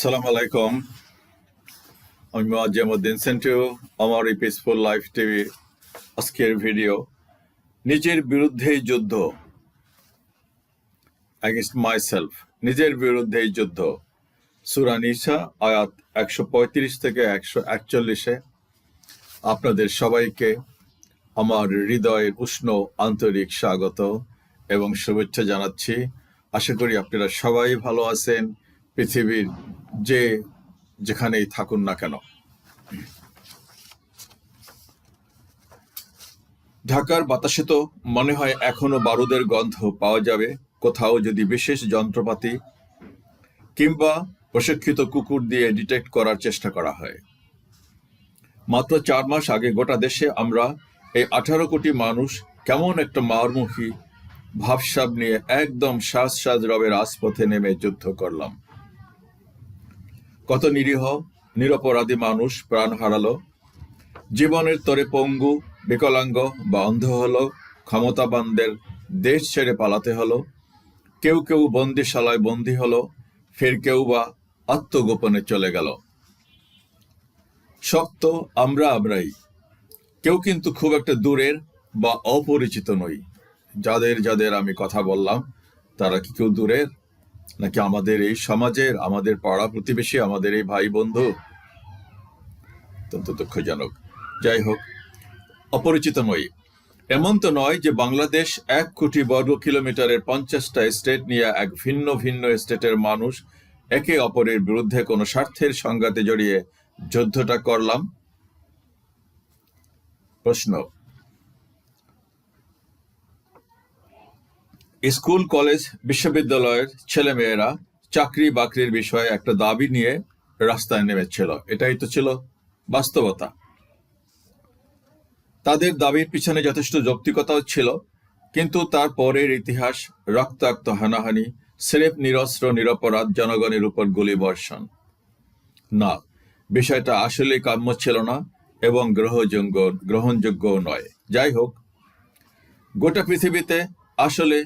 সালাম আলাইকুম। আমি মোয়াজ্জেমুদ্দিন সেন্টু, আমার এই পিসফুল লাইফ টিভি আজকের ভিডিও। নিজের বিরুদ্ধেই যুদ্ধ অ্যাগেন্স্ট মাই সেলফ নিজের বিরুদ্ধেই যুদ্ধ। সুরা নিসা, আয়াত একশো পঁয়ত্রিশ থেকে একশো একচল্লিশে। আপনাদের সবাইকে আমার হৃদয়ের উষ্ণ আন্তরিক স্বাগত এবং শুভেচ্ছা জানাচ্ছি। আশা করি আপনারা সবাই ভালো আছেন। পৃথিবীর যে যেখানেই থাকুন না কেন। ঢাকার বাতাসে তো মনে হয় এখনও বারুদের গন্ধ পাওয়া যাবে, কোথাও যদি বিশেষ যন্ত্রপাতি কিংবা প্রশিক্ষিত কুকুর দিয়ে ডিটেক্ট করার চেষ্টা করা হয়। মাত্র চার মাস আগে গোটা দেশে আমরা এই আঠারো কোটি মানুষ কেমন একটা মারমুখী ভাবসাব নিয়ে একদম সাজ সাজ রবের রাজপথে নেমে যুদ্ধ করলাম। কত নিরীহ, নিরপরাধী মানুষ প্রাণ হারালো। জীবনের তরে পঙ্গু, বিকলাঙ্গ বা অন্ধ হলো। ক্ষমতাবানদের দেশ ছেড়ে পালাতে হলো। কেউ কেউ বন্দিশালায় বন্দী হলো, ফের কেউ বা আত্মগোপনে চলে গেল। শক্ত আমরা আমরাই। কেউ কিন্তু খুব একটা দূরের বা অপরিচিত নই। যাদের যাদের আমি কথা বললাম, তারা কি কেউ দূরের? নাকি আমাদের এই সমাজের, আমাদের পাড়া প্রতিবেশী, আমাদের এই ভাই বন্ধু? অত্যন্ত দুঃখজনক। যাই হোক অপরিচিত নই এমন তো নয় যে বাংলাদেশ এক কোটি বর্গ কিলোমিটারের পঞ্চাশটা স্টেট নিয়ে এক ভিন্ন ভিন্ন স্টেটের মানুষ একে অপরের বিরুদ্ধে কোনো স্বার্থের সংঘাতে জড়িয়ে যুদ্ধটা করলাম? প্রশ্ন। স্কুল, কলেজ, বিশ্ববিদ্যালয়ের ছেলেমেয়েরা চাকরি বাকরির বিষয়ে একটা দাবি নিয়ে রাস্তায় নেমেছিল। এটাই তো ছিল বাস্তবতা। তাদের দাবির পিছনে যথেষ্ট যৌক্তিকতাও ছিল, কিন্তু তার পরের ইতিহাস, রক্তাক্ত হানাহানি, স্রেফ নিরস্ত্র, নিরপরাধ জনগণের উপর গুলি বর্ষণ না, বিষয়টা আসলে কাম্য ছিল না এবং গ্রহযোগ্য, গ্রহণযোগ্যও নয়। যাই হোক, গোটা পৃথিবীতে আসলে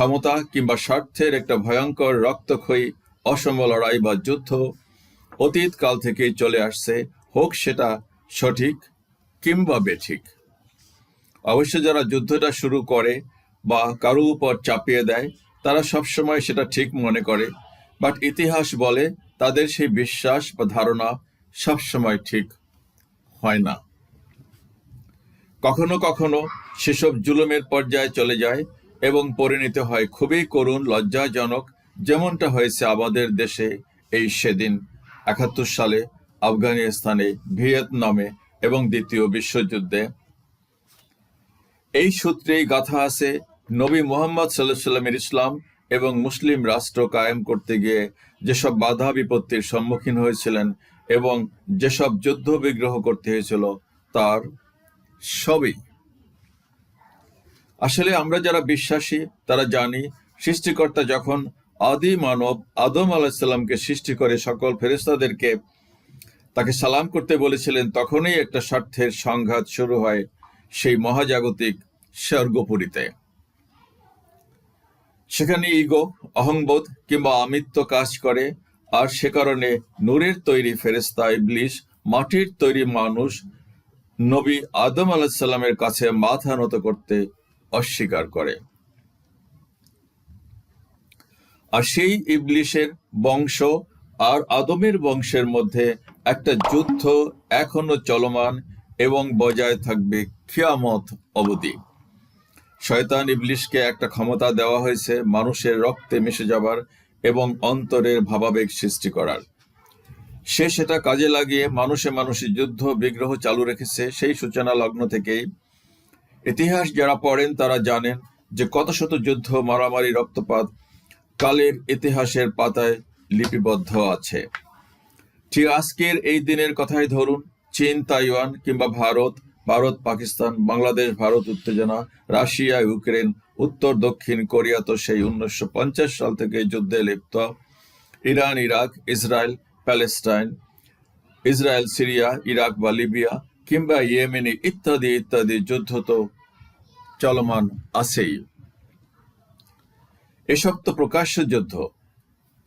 ক্ষমতা কিংবা স্বার্থের একটা ভয়ঙ্কর রক্তক্ষয়ী অসম লড়াই বা যুদ্ধ অতীত কাল থেকেই চলে আসছে, হোক সেটা সঠিক কিংবা বেঠিক। অবশ্য যারা যুদ্ধটা শুরু করে বা কারও উপর চাপিয়ে দেয়, তারা সবসময় সেটা ঠিক মনে করে, বাট ইতিহাস বলে তাদের সেই বিশ্বাস বা ধারণা সবসময় ঠিক হয় না। কখনো কখনো সেসব জুলুমের পর্যায়ে চলে যায় এবং পরিণত হয় খুবই করুণ, লজ্জাজনক, যেমনটা হয়েছে আমাদের দেশে এই সেদিন একাত্তর সালে আফগানিস্তানে ভিয়েতনামে এবং দ্বিতীয় বিশ্বযুদ্ধে। এই সূত্রেই গাথা আছে, নবী মোহাম্মদ সাল্লাহ সাল্লামের ইসলাম এবং মুসলিম রাষ্ট্র কায়েম করতে গিয়ে যেসব বাধা বিপত্তির সম্মুখীন হয়েছিলেন এবং যেসব যুদ্ধ বিগ্রহ করতে হয়েছিল, তার সবই আসলে আমরা যারা বিশ্বাসী, তারা জানি সৃষ্টিকর্তা যখন আদি মানব আদম আলাহিসাল্লামকে সৃষ্টি করে সকল ফেরেস্তাদেরকে তাকে সালাম করতে বলেছিলেন, তখনই একটা স্বার্থের সংঘাত শুরু হয় সেই মহাজাগতিক স্বর্গপুরীতে। সেখানে ইগো, অহংবোধ কিংবা আমিত্ব কাজ করে আর সে কারণে নূরের তৈরি ফেরেস্তা ইবলিশ, মাটির তৈরি মানুষ নবী আদম আলাহিসাল্লামের কাছে মাথা নত করতে অস্বীকার করে। আর সেই ইবলিশের বংশ আর আদমের বংশের মধ্যে একটা যুদ্ধ এখনও চলমান এবং বজায় থাকবে খিয়ামত অবধি। শয়তান ইবলিশকে একটা ক্ষমতা দেওয়া হয়েছে মানুষের রক্তে মিশে যাবার এবং অন্তরের ভাবাবেগ সৃষ্টি করার। সে সেটা কাজে লাগিয়ে মানুষে মানুষে যুদ্ধ, বিগ্রহ চালু রেখেছে, সেই সূচনা লগ্ন থেকেই ইতিহাস যারা পড়েন তারা জানেন যে কত শত যুদ্ধ, মারামারি, রক্তপাত কালের ইতিহাসের পাতায় লিপিবদ্ধ আছে। ঠিক আজকের এই দিনের কথাই ধরুন, চীন, তাইওয়ান কিংবা ভারত ভারত, পাকিস্তান, বাংলাদেশ, ভারত, উত্তেজনা, রাশিয়া, ইউক্রেন, উত্তর, দক্ষিণ কোরিয়া তো সেই উনিশশো পঞ্চাশ সাল থেকে যুদ্ধে লিপ্ত। Iran, Iraq, Israel, Palestine, Israel, Syria, Iraq বা লিবিয়া কিংবা ইয়েমেনি ইত্যাদি ইত্যাদি যুদ্ধ তো চলমান আছেই। এসব তো প্রকাশ্য যুদ্ধ,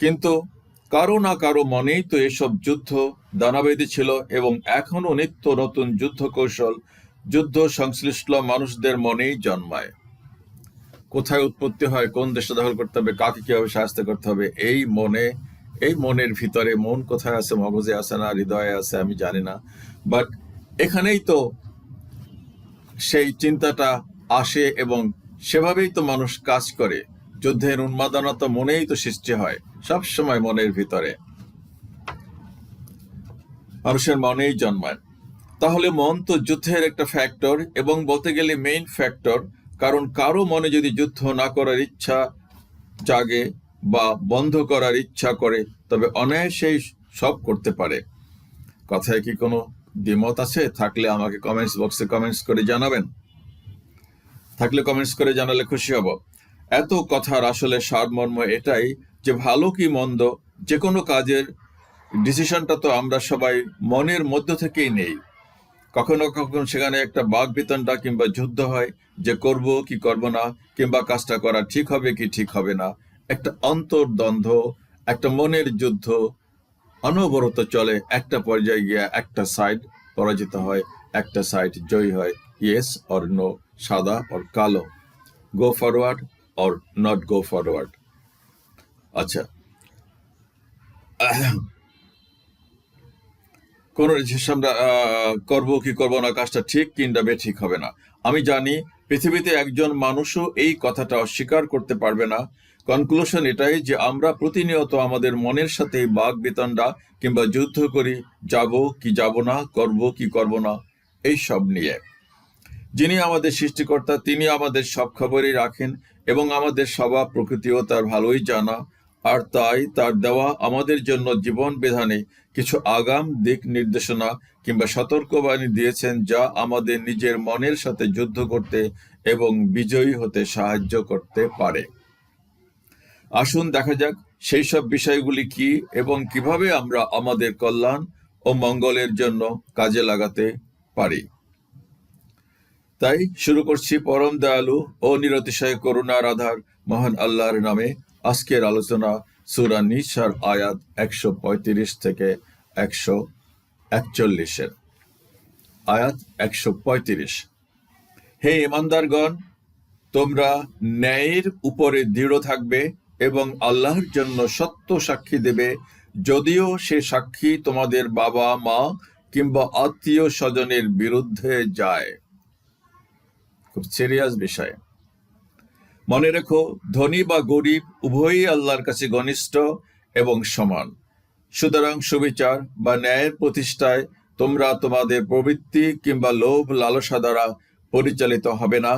কিন্তু কারও না কারও মনেই তো এসব যুদ্ধ দানা বেঁধেছিল এবং এখনও নিত্য নতুন যুদ্ধ কৌশল যুদ্ধ সংশ্লিষ্ট মানুষদের মনেই জন্মায়। কোথায় উৎপত্তি হয়, কোন দেশে দখল করতে হবে, কাকে কীভাবে সাহায্য করতে হবে, এই মনে, এই মনের ভিতরে মন কোথায় আছে, মগজে আছে না, হৃদয়ে আছে আমি জানি না। বাট এখানেই তো সেই চিন্তাটা আসে এবং সেভাবেই তো মানুষ কাজ করে। যুদ্ধের উন্মাদনা তো মনেই তো সৃষ্টি হয়, সব সময় মনের ভিতরে। মানুষের মনেই জন্মায়। তাহলে মন তো যুদ্ধের একটা ফ্যাক্টর এবং বলতে গেলে মেইন ফ্যাক্টর কারণ কারও মনে যদি যুদ্ধ না করার ইচ্ছা জাগে বা বন্ধ করার ইচ্ছা করে, তবে অনায়াসেই সব করতে পারে। কথায় কি কোনো দ্বিমত আছে? থাকলে আমাকে কমেন্টস বক্সে কমেন্টস করে জানাবেন। থাকলে কমেন্টস করে জানালে খুশি হব। এত কথার আসলে সারমর্ম এটাই যে ভালো কি মন্দ যে কোনো কাজের ডিসিশনটা তো আমরা সবাই মনের মধ্য থেকেই নেই। কখনো কখনো সেখানে একটা বাঘ বিতণ্ডা কিংবা যুদ্ধ হয় যে করব কি করব না, কিংবা কাজটা করা ঠিক হবে কি ঠিক হবে না। একটা অন্তর্দ্বন্দ্ব, একটা মনের যুদ্ধ অনবরত চলে। একটা পর্যায়ে গিয়ে একটা সাইড পরাজিত হয়, একটা সাইড জয়ী হয়। ইয়েস অর নো সাদা অর কালো। Go forward or not go forward আচ্ছা। কোন আমরা কি করব না, কাজটা ঠিক কিংবা ঠিক হবে না। আমি জানি পৃথিবীতে একজন মানুষও এই কথাটা অস্বীকার করতে পারবে না। কনক্লুশন এটাই যে আমরা প্রতিনিয়ত আমাদের মনের সাথে বাঘ বিতণ্ডা কিংবা যুদ্ধ করি, যাব কি যাব না, করব কি করব না এই সব নিয়ে। যিনি আমাদের সৃষ্টিকর্তা তিনি আমাদের সব খবরই রাখেন এবং আমাদের স্বভাব, প্রকৃতিও তার ভালোই জানা। আর তাই তার দেওয়া আমাদের জন্য জীবন বিধানে কিছু আগাম দিক নির্দেশনা কিংবা সতর্কবাণী দিয়েছেন যা আমাদের নিজের মনের সাথে যুদ্ধ করতে এবং বিজয়ী হতে সাহায্য করতে পারে। আসুন দেখা যাক সেই সব বিষয়গুলি কি এবং কীভাবে আমরা আমাদের কল্যাণ ও মঙ্গলের জন্য কাজে লাগাতে পারি। তাই শুরু করছি পরম দয়ালু ও নিরতিশয় করুণার আধার মহান আল্লাহর নামে আজকের আলোচনা সুরা নিসার আয়াত একশো পঁয়ত্রিশ থেকে একশো একচল্লিশের। আয়াত একশো পঁয়ত্রিশ। হে ইমানদারগণ, তোমরা ন্যায়ের উপরে দৃঢ় থাকবে এবং আল্লাহর জন্য সত্য সাক্ষী দেবে। যদিও সে সাক্ষী তোমাদের বাবা মা কিংবা আত্মীয় স্বজনের বিরুদ্ধে যায়। খুব সিরিয়াস বিষয়। মনে রেখো, ধনী বা গরিব উভয়ই আল্লাহর কাছে ঘনিষ্ঠ এবং সমান। সুতরাং সুবিচার বা ন্যায়ের প্রতিষ্ঠায় তোমরা তোমাদের প্রবৃত্তি কিংবা লোভ লালসা দ্বারা পরিচালিত হবে না।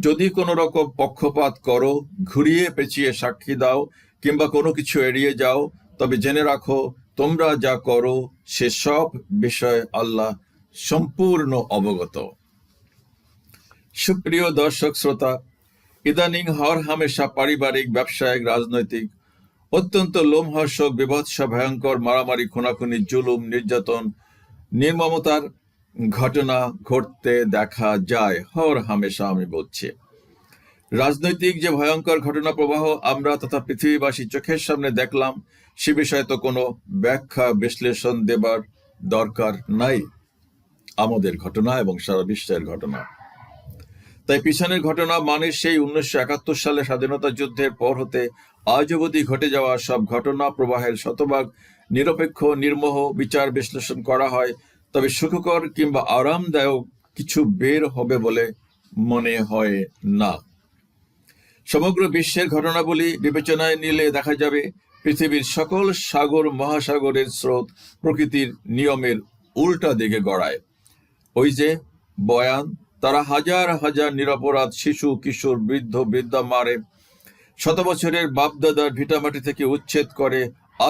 যদি কোনো রকম পক্ষপাত করো, ঘুরিয়ে পেঁচিয়ে সাক্ষী দাও কিংবা কোনো কিছু এড়িয়ে যাও, তবে জেনে রাখো, তোমরা যা করো, সে সব বিষয়ে আল্লাহ সম্পূর্ণ অবগত। সুপ্রিয় দর্শক শ্রোতা, ইদানিং হর হামেশা পারিবারিক, ব্যবসায়িক, রাজনৈতিক, অত্যন্ত লোমহর্ষক, বিভৎস, ভয়ঙ্কর, মারামারি, খুনাখুনি, জুলুম, নির্যাতন, নির্মমতার ঘটনা ঘটতে দেখা যায় হর হামেশা আমি বলছি। রাজনৈতিক যে ভয়ঙ্কর ঘটনা প্রবাহ আমরা তথা পৃথিবীবাসী চোখের সামনে দেখলাম, সে বিষয়ে তো কোনো ব্যাখ্যা, বিশ্লেষণ দেবার দরকার নাই। আমাদের ঘটনা এবং সারা বিশ্বের ঘটনা। তাই পিছনের ঘটনা মানে সেই উনিশশো একাত্তর সালে স্বাধীনতা যুদ্ধের পর হতে আজ অবধি ঘটে যাওয়া সব ঘটনা প্রবাহের শতভাগ নিরপেক্ষ, নির্মোহ বিচার বিশ্লেষণ করা হয়। তবে সুখকর কিংবা আরামদায়ক কিছু বের হবে বলে মনে হয় না। সমগ্র বিশ্বের ঘটনাবলী বিবেচনায় নিলে দেখা যাবে, পৃথিবীর সকল সাগর, মহাসাগরের স্রোত প্রকৃতির নিয়মের উল্টা দিকে গড়ায়। ওই যে বয়ান তারা হাজার হাজার নিরপরাধ শিশু, কিশোর, বৃদ্ধ, বৃদ্ধা, মারে। শত বছরের বাপদাদার ভিটামাটি থেকে উচ্ছেদ করে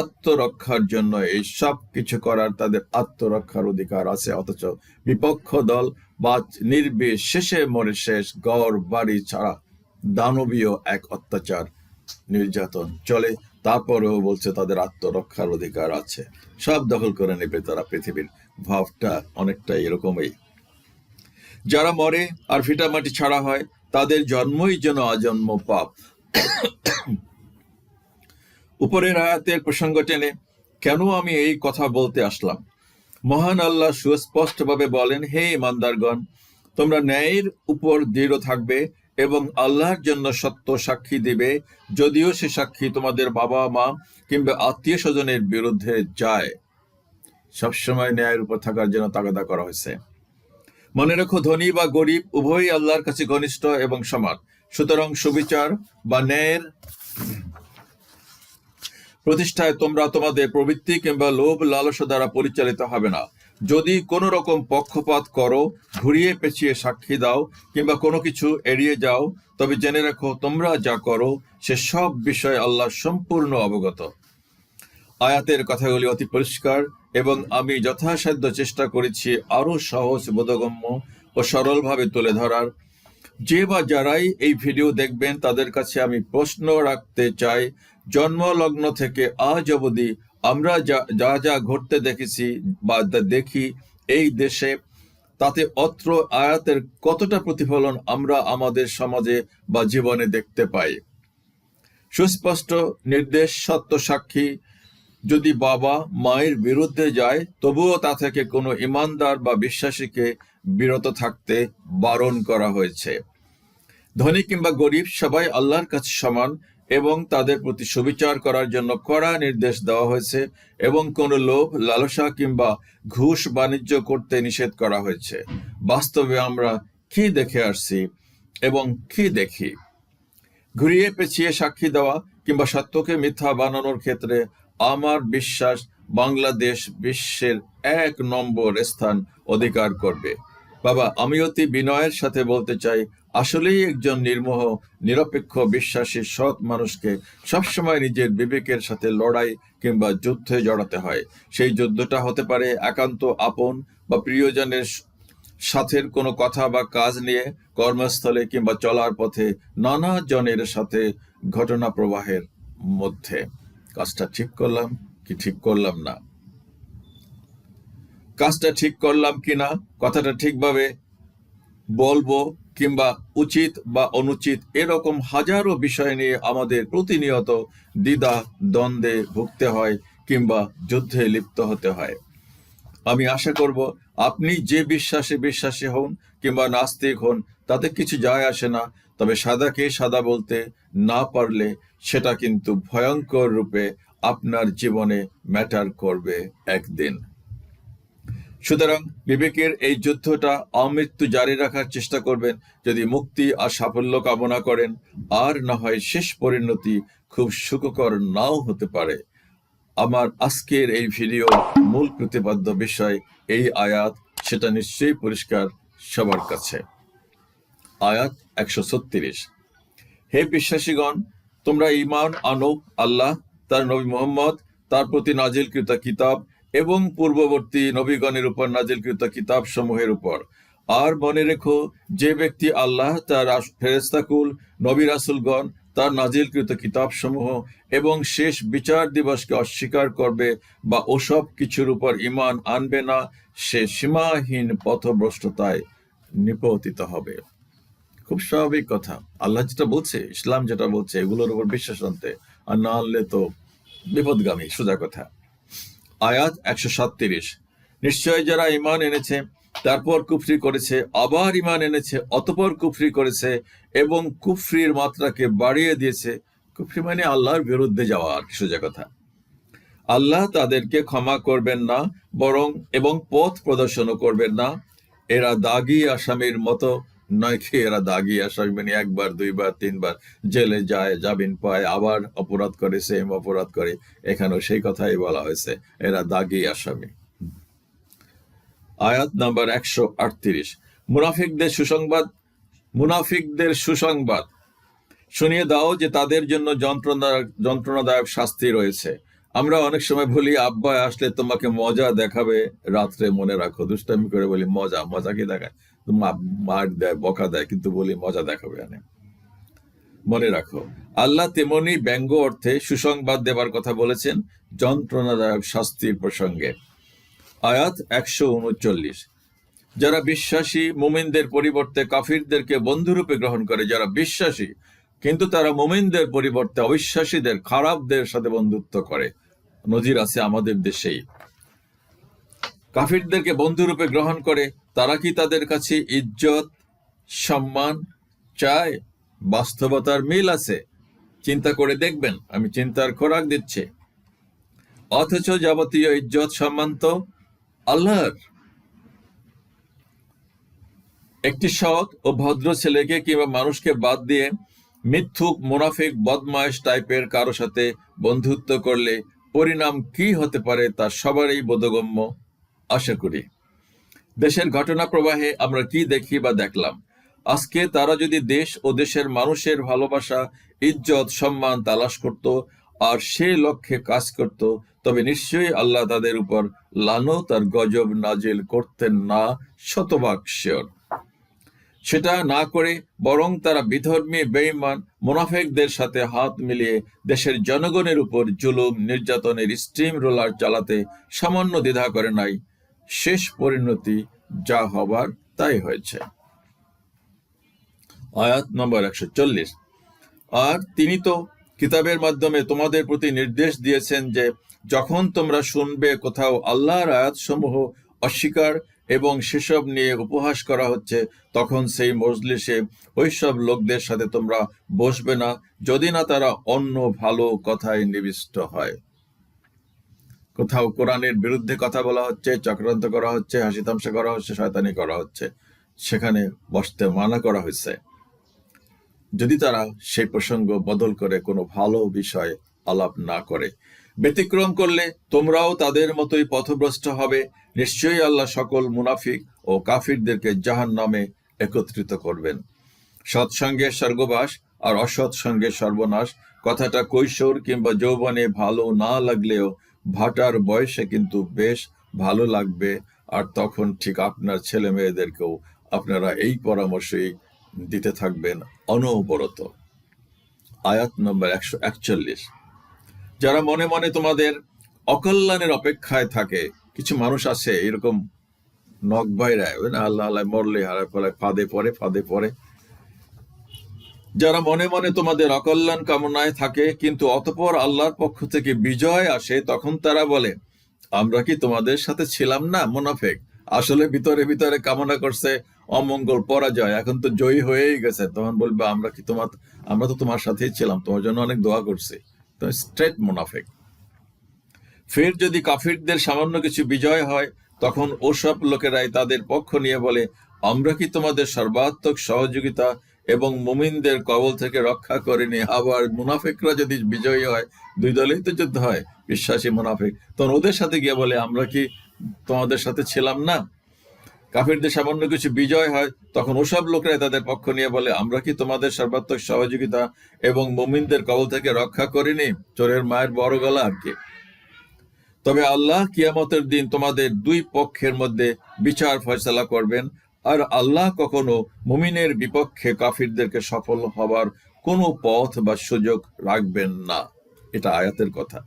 আত্মরক্ষার জন্য এই সব কিছু করার তাদের আত্মরক্ষার অধিকার আছে। অথচ বিপক্ষ দল বা নির্বিশেষে মরে শেষ গড় বাড়ি ছাড়া দানবীয় এক অত্যাচার নির্যাতন চলে। তারপরেও বলছে তাদের আত্মরক্ষার অধিকার আছে। সব দখল করে নেবে তারা পৃথিবীর। ভাবটা অনেকটা এরকমই। যারা মরে আর ভিটামাটি ছাড়া হয়, তাদের জন্মই যেন আজন্ম পাপ। উপরের আয়াতের প্রসঙ্গ টেনে, কেন আমি এই কথা বলতে আসলাম? মহান আল্লাহ সুস্পষ্টভাবে বলেন, হে ইমানদারগণ, তোমরা ন্যায়ের উপর দৃঢ় থাকবে এবং আল্লাহর জন্য সত্য সাক্ষী দিবে, যদিও সে সাক্ষী তোমাদের বাবা মা কিংবা আত্মীয় স্বজনের বিরুদ্ধে যায়। সবসময় ন্যায়ের উপর থাকার জন্য তাগাদা করা হয়েছে। মনে রেখো, ধনী বা গরিব, উভয়ই আল্লাহর কাছে ঘনিষ্ঠ এবং সমান। সুতরাং সুবিচার বা ন্যায়ের প্রতিষ্ঠায় তোমরা তোমাদের প্রবৃত্তি কিংবা লোভ লালসা দ্বারা পরিচালিত হবে না। যদি কোনো রকম পক্ষপাত করো, ঘুরিয়ে পেঁচিয়ে সাক্ষী দাও কিংবা কোনো কিছু এড়িয়ে যাও, তবে জেনে রাখো, তোমরা যা করো, সে সব বিষয়ে আল্লাহ সম্পূর্ণ অবগত। আয়াতের কথাগুলি অতি পরিষ্কার। এবং আমি যথাসাধ্য চেষ্টা করেছি আরও সহজ বোধগম্য ও সরলভাবে তুলে ধরার। যে বা যারাই এই ভিডিও দেখবেন, তাদের কাছে আমি প্রশ্ন রাখতে চাই, জন্মলগ্ন থেকে আজ অবধি আমরা যা যা ঘটতে দেখেছি বা দেখি এই দেশে, তাতে অত্র আয়াতের কতটা প্রতিফলন আমরা আমাদের সমাজে বা জীবনে দেখতে পাই? সুস্পষ্ট নির্দেশ, সত্য সাক্ষী যদি বাবা মায়ের বিরুদ্ধে যায়, তবুও তা থেকে কোনো ইমানদার বা বিশ্বাসীকে বিরত থাকতে বারণ করা হয়েছে। ধনী কিংবা গরিব সবাই আল্লাহর কাছে সমান এবং তাদের প্রতি সুবিচার করার জন্য কড়া নির্দেশ দেওয়া হয়েছে এবং কোনো লোভ, লালসা কিংবা ঘুষ বাণিজ্য করতে নিষেধ করা হয়েছে। বাস্তবে আমরা কি দেখে আসছি এবং কি দেখি? ঘুরিয়ে পেঁচিয়ে সাক্ষী দেওয়া কিংবা সত্যকে মিথ্যা বানানোর ক্ষেত্রে আমার বিশ্বাস বাংলাদেশ বিশ্বের এক নম্বর স্থান অধিকার করবে। বাবা আমি অতি বিনয়ের সাথে বলতে চাই, আসলেই একজন নির্মোহ, নিরপেক্ষ, বিশ্বাসী, সৎ মানুষকে সবসময় নিজের বিবেকের সাথে লড়াই কিংবা যুদ্ধে জড়াতে হয়। সেই যুদ্ধটা হতে পারে একান্ত আপন বা প্রিয়জনের সাথের কোনো কথা বা কাজ নিয়ে কর্মস্থলে কিংবা চলার পথে নানা জনের সাথে ঘটনা প্রবাহের মধ্যে। কাজটা ঠিক করলাম কি ঠিক করলাম না? কাজটা ঠিক করলাম কিনা কথাটা ঠিকভাবে বলব কিংবা উচিত বা অনুচিত এরকম হাজারো বিষয় নিয়ে আমাদের প্রতিনিয়ত দ্বিধা, দ্বন্দ্বে ভুগতে হয় কিংবা যুদ্ধে লিপ্ত হতে হয়। আমি আশা করব আপনি যে বিশ্বাসে বিশ্বাসী হন কিংবা নাস্তিক হন, তাতে কিছু যায় আসে না। তবে সাদাকে সাদা বলতে না পারলে সেটা কিন্তু ভয়ঙ্কর রূপে আপনার জীবনে ম্যাটার করবে একদিন। সুতরাং বিবেকের এই যুদ্ধটা আমৃত্যু জারি রাখার চেষ্টা করবেন। যদি মুক্তি আর সাফল্য কামনা করেন, আর না হয় শেষ পরিণতি খুব সুখকর নাও হতে পারে। আমার আজকের এই ভিডিও মূল প্রতিপাদ্য বিষয় এই আয়াত সেটা নিশ্চয়ই পরিষ্কার সবার কাছে। আয়াত একশো ছত্রিশ। হে বিশ্বাসীগণ, তোমরা ঈমান আনো আল্লাহ, তার নবী মোহাম্মদ, তার প্রতি নাজিলকৃত কিতাব এবং পূর্ববর্তী নবীগণের উপর নাজিলকৃত কিতাব সমূহের উপর। আর মনে রেখো, যে ব্যক্তি আল্লাহ, তার ফেরেস্তাকুল নবী রাসুলগণ, তার নাজিলকৃত কিতাব সমূহ এবং শেষ বিচার দিবসকে অস্বীকার করবে বা ওসব কিছুর উপর ইমান আনবে না সে সীমাহীন পথভ্রষ্টতায় নিপতিত হবে। খুব স্বাভাবিক কথা। আল্লাহ যেটা বলছে, ইসলাম যেটা বলছে, এগুলোর উপর বিশ্বাস আনতে আর না আনলে তো বিপদগামী, সোজা কথা। আয়াত একশো সাতত্রিশ। নিশ্চয় যারা ইমান এনেছে, তারপর কুফরি করেছে, আবার ইমান এনেছে, অতপর কুফরি করেছে এবং কুফরির মাত্রাকে বাড়িয়ে দিয়েছে, কুফরি মানে আল্লাহর বিরুদ্ধে যাওয়া আর কি, সোজা কথা। আল্লাহ তাদেরকে ক্ষমা করবেন না, বরং এবং পথ প্রদর্শনও করবেন না। এরা দাগি আসামির মতো নয় কি, এরা দাগি আসামি মানে একবার, দুইবার, তিনবার, জেলে যায়, জামিন পায়, আবার অপরাধ করে সেম অপরাধ করে। এখানেও সেই কথাই বলা হয়েছে, এরা দাগি আসামি। আয়াত নাম্বার একশো আটত্রিশ। মুনাফিকদের সুসংবাদ মুনাফিকদের সুসংবাদ। শুনিয়ে দাও যে তাদের জন্য যন্ত্রণা, যন্ত্রণাদায়ক শাস্তি রয়েছে। আমরা অনেক সময় বলি, আব্বা, আসলে তোমাকে মজা দেখাবে। রাত্রে মনে রাখো, দুষ্টামি করে বলি, মজা মজা কি দেখায়? মার দেয়, বকা দেয়, কিন্তু বলি, মজা দেখাবে আনে মনে রাখো, আল্লাহ তেমনি ব্যঙ্গ অর্থে সুসংবাদ দেবার কথা বলেছেন, যন্ত্রণাদায়ক শাস্তির প্রসঙ্গে। আয়াত একশো উনচল্লিশ। যারা বিশ্বাসী, মুমিনদের পরিবর্তে কাফিরদেরকে বন্ধুরূপে গ্রহণ করে, যারা বিশ্বাসী, কিন্তু তারা মোমিনদের পরিবর্তে অবিশ্বাসীদের, খারাপদের সাথে বন্ধুত্ব করে। নজির আছে আমাদের দেশেই। কাফিরদেরকে বন্ধুরূপে গ্রহণ করে তারা কি তাদের কাছে ইজ্জত, সম্মান চায়? বাস্তবতার মিল আছে। চিন্তা করে দেখবেন, আমি চিন্তার খোরাক দিচ্ছি। অথচ যাবতীয় ইজ্জত, সম্মান তো আল্লাহর। একটি সৎ ও ভদ্র ছেলেকে কিংবা মানুষকে বাদ দিয়ে মিথ্যুক, মুনাফিক বদমাইশ টাইপের কারও সাথে বন্ধুত্ব করলে পরিণাম কি হতে পারে তা সবারই বোধগম্য, আশা করি। দেশের ঘটনা প্রবাহে আমরা কি দেখি বা দেখলাম? আজকে তারা যদি দেশ ও দেশের মানুষের ভালোবাসা, ইজ্জত, সম্মান তালাশ করত আর সে লক্ষ্যে কাজ করত, তবে নিশ্চয়ই আল্লাহ তাদের উপর লানত আর গজব নাজিল করতেন না, শতভাগ শিওর। সেটা না করে বরং তারা বিধর্মী, বেঈমান, মোনাফেকদের সাথে হাত মিলিয়ে দেশের জনগণের উপর জুলুম, নির্যাতনের স্টিম রোলার চালাতে সামান্য দ্বিধা করে নাই। শেষ পরিণতি যা হবার তাই হয়েছে। আয়াত নম্বর একশো চল্লিশ। আর তিনি তো কিতাবের মাধ্যমে তোমাদের প্রতি নির্দেশ দিয়েছেন যে, যখন তোমরা শুনবে কোথাও আল্লাহর আয়াতসমূহ অস্বীকার এবং সেসব নিয়ে উপহাস করা হচ্ছে, তখন সেই মজলিসে ওইসব লোকদের সাথে তোমরা বসবে না, যদি না তারা অন্য ভালো কথায় নিবিষ্ট হয়। কোথাও কোরআনের বিরুদ্ধে কথা বলা হচ্ছে, চক্রান্ত করা হচ্ছে, হাসি তামসা করা হচ্ছে, শয়তানি করা হচ্ছে, সেখানে বসতে মানা করা হয়েছে। যদি তারা সেই প্রসঙ্গ বদল করে কোনো ভালো বিষয় আলাপ না করে, ব্যতিক্রম করলে তোমরাও তাদের মতোই পথভ্রষ্ট হবে নিশ্চয়ই আল্লাহ সকল মুনাফিক ও কাফিরদেরকে জাহান নামে একত্রিত করবেন। সৎসঙ্গে স্বর্গবাস আর অসৎ সঙ্গে সর্বনাশ, কথাটা কৈশোর কিংবা যৌবনে ভালো না লাগলেও ভাটার বয়সে কিন্তু বেশ ভালো লাগবে। আর তখন ঠিক আপনার ছেলে মেয়েদেরকেও আপনারা এই পরামর্শই দিতে থাকবেন অনবরত। আয়াত নম্বর একশো একচল্লিশ। যারা মনে মনে তোমাদের অকল্যাণের অপেক্ষায় থাকে কিছু মানুষ আছে, এরকম নখ বাইরায় আল্লাহ আল্লাহ মরলে হারায় ফলে ফাঁদে পড়ে ফাঁদে পড়ে। যারা মনে মনে তোমাদের অকল্যাণ কামনায় থাকে, কিন্তু অতপর আল্লাহর পক্ষ থেকে বিজয় আসে, তখন তারা বলে, আমরা কি তোমাদের সাথে ছিলাম না, মুনাফেক? আসলে ভিতরে ভিতরে কামনা করছে, অমঙ্গল, পরাজয়, এখন তো জয়ী হয়েই গেছে। তখন বলবে, আমরা কি তোমার, আমরা তো তোমার সাথেই ছিলাম, তোমার জন্য অনেক দোয়া করছি। তো স্ট্রেট মুনাফেক। ফের যদি কাফিরদের সামান্য কিছু বিজয় হয়, তখন ওসব লোকেরাই তাদের পক্ষ নিয়ে বলে, আমরা কি তোমাদের সর্বাত্মক সহযোগিতা এবং মুমিনদের কবল থেকে রক্ষা করেনি? আবার মুনাফেকরা যদি বিজয়ী হয়, দুই দলেই তো যুদ্ধ হয়। বিশ্বাসী মুনাফেক। তখন ওদের সাথে গিয়ে বলে, আমরা কি তোমাদের সাথে ছিলাম না? কাফিরদের সামান্য কিছু বিজয় হয়, তখন ওসব লোকরাই তাদের পক্ষ নিয়ে বলে, আমরা কি তোমাদের সর্বাত্মক সহযোগিতা এবং মুমিনদের কবল থেকে রক্ষা করিনি? চোরের মায়ের বড় গলা আর কি। তবে আল্লাহ কিয়ামতের দিন তোমাদের দুই পক্ষের মধ্যে বিচার ফয়সলা করবেন। আর আল্লাহ কখনো মুমিনের বিপক্ষে কাফিরদেরকে সফল হবার কোনো পথ বা সুযোগ রাখবেন না। এটা আয়াতের কথা।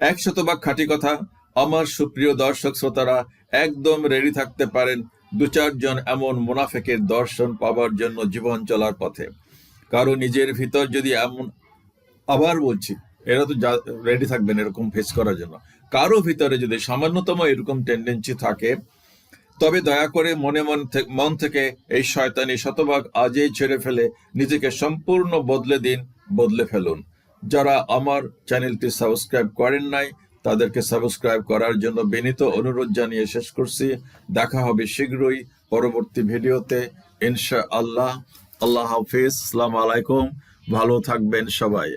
এক শতভাগ খাঁটি কথা, আমার সুপ্রিয় দর্শক শ্রোতারা, একদম রেডি থাকতে পারেন দু চারজন এমন মুনাফেকের দর্শন পাবার জন্য জীবন চলার পথে। কারও নিজের ভিতর যদি এমন, আবার বলছি এরা তো রেডি থাকবেন এরকম ফেস করার জন্য। কারও ভিতরে যদি সামান্যতম এরকম টেন্ডেন্সি থাকে, তবে দয়া করে মনে মন মন থেকে এই শয়তানি শতভাগ আজই ছেড়ে ফেলে নিজেকে সম্পূর্ণ বদলে দিন, বদলে ফেলুন। যারা আমার চ্যানেলটি সাবস্ক্রাইব করেন নাই, তাদেরকে সাবস্ক্রাইব করার জন্য বিনীত অনুরোধ জানিয়ে শেষ করছি। দেখা হবে শীঘ্রই পরবর্তী ভিডিওতে। ইনশা আল্লাহ আল্লাহ হাফিজ। আসসালামু আলাইকুম। ভালো থাকবেন সবাই।